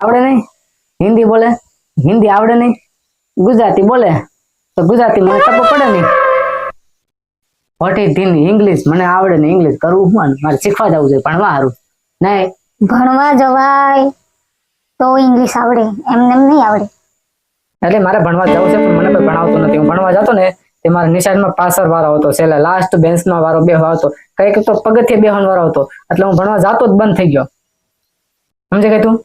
આવડે નહીં? હિન્દી બોલે? હિન્દી આવડે નહીં? ગુજરાતી બોલે? તો ગુજરાતી મને ટપો પડે નહીં. વોટ ઇઝ ઇન ઇંગ્લિશ મને આવડે ને ઇંગ્લિશ કરવું હું મારે શીખવા જવું જોઈએ ભણવા સારું નહીં. ભણવા જવાય તો ઇંગ્લિશ આવડે એમને એમ નહીં આવડે. એટલે મારે ભણવા જવું છે પણ મને કોઈ ભણાવતું નથી. હું ભણવા જતો ને તે મારા નિશાળમાં પાછળ વારો હતો છેલ્લે લાસ્ટ બેન્ચનો વારો બેહવા હતો કંઈક તો પગથિયે બેહવાનો વારો હતો એટલે હું ભણવા જાતો જ બંધ થઈ ગયો. સમજે કઈ તું?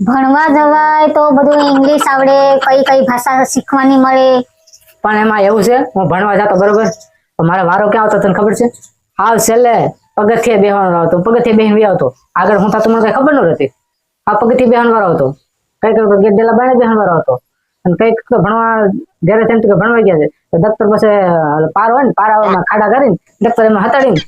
ભણવા જવાય તો બધું ઇંગ્લિશ આવડે, કઈ કઈ ભાષા શીખવાની મળે. પણ એમાં એવું છે, હું ભણવા જતો બરોબર મારો વારો ક્યાં આવતો તને ખબર છે? હાવ છેલ્લે પગથિયે બેહવાનો આવતો પગથિયે બેહીને આવતો આગળ હું થતું મને કઈ ખબર ન રહેતી. આ પગથિયે બેહવાનો વાળો હતો. કંઈક તો ગેટ ડેલા બાણે બેહવાનો વાળો હતો. અને કંઈક ભણવા જ્યારે તેમ કે ભણવા ગયા છે. તો દફતર પાસે પાર હોય ને પારામાં ખાડા કરીને દફતર એમાં હતાડીને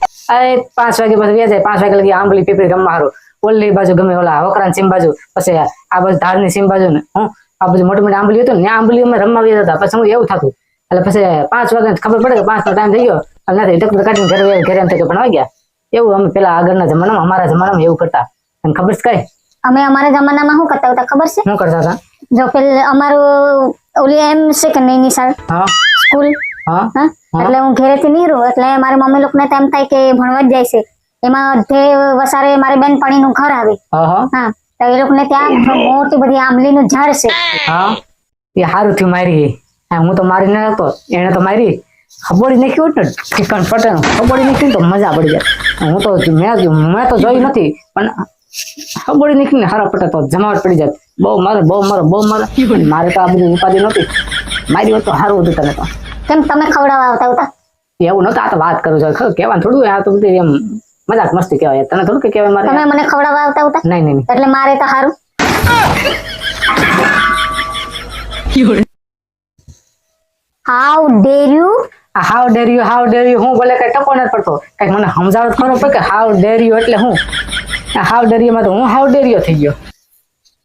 પાંચ વાગે પછી વ્યાજ પાંચ વાગે લગી આંબલી પીપળી રમવા હારું. ઓલી બાજુ ગમે ઓલા હોકરાની સીમ બાજુ પછી આ બાજુ ધારની સીમ બાજુ ને હું? આ બધું મોટી મોટી આંબલી હતું ને ત્યાં આંબલી અમે રમવા ગયા હતા. પછી હું એવું થતું એટલે પછી પાંચ વાગે ખબર પડે કે પાંચ નો ટાઈમ થઈ ગયો અને નથી દફતર કાઢીને ઘરે ઘરે એમ થઈ ભણવા ગયા. એવું અમે પેલા આગળના જમાનામાં અમારા જમાનામાં એવું કરતા. તને ખબર છે કઈ? અમે અમારા જમાનામાં શું કરતા હતા? ખબર છે? શું કરતા હતા? જો પેલા અમારું ઓલી એમ છે કે નહીં નિશાળ? હા. સ્કૂલ? હા. એટલે હું ઘરેથી નીકળું એટલે મારી મમ્મી લોકોને ને એમ થાય કે ભણવા જ જાય છે. એમાં અડધે વસારે મારી બેનપણીનું ઘર આવે. હા તો એ લોકોને ત્યાં મોટી બધી આંબલીનું ઝાડ છે. હા? એ સારું થયું મારી. હું તો મારી ના હતો. એને તો મારી ખબોડી નાખ્યું ને ચિકન પટે ખબોડી નાખી તો મજા પડી જાય. હું તો મેં મેં તો જોઈ નથી પણ ખબોડી નાખીને હારા પટે તો જમાવટ પડી જાય. બહુ મારે બહુ મારે બહુ મારે. મારે તો આ બધી ઉપાધિ નહોતી. મારી વાત તો સારું હતું તને તો. કેમ તમે ખવડાવવા આવતા હતા એવું નતા આ તો વાત કરું છું. કેવાનું થોડું આ તો બધું એમ મજાક મસ્તી કહેવાય. તને થોડું કે કહેવાય મારે? તમે મને ખવડાવવા આવતા હતા નહીં નહીં. એટલે મારે તો સારું how dare you how dare you how dare you હું બોલે કઈ ટકો નથી પડતો. કઈ મને સમજાવત ખરો કે હાઉ ડેર યુ એટલે હું? હાઉ ડેર યુ માં તો હું હાઉ ડેર યુ થઈ ગયો?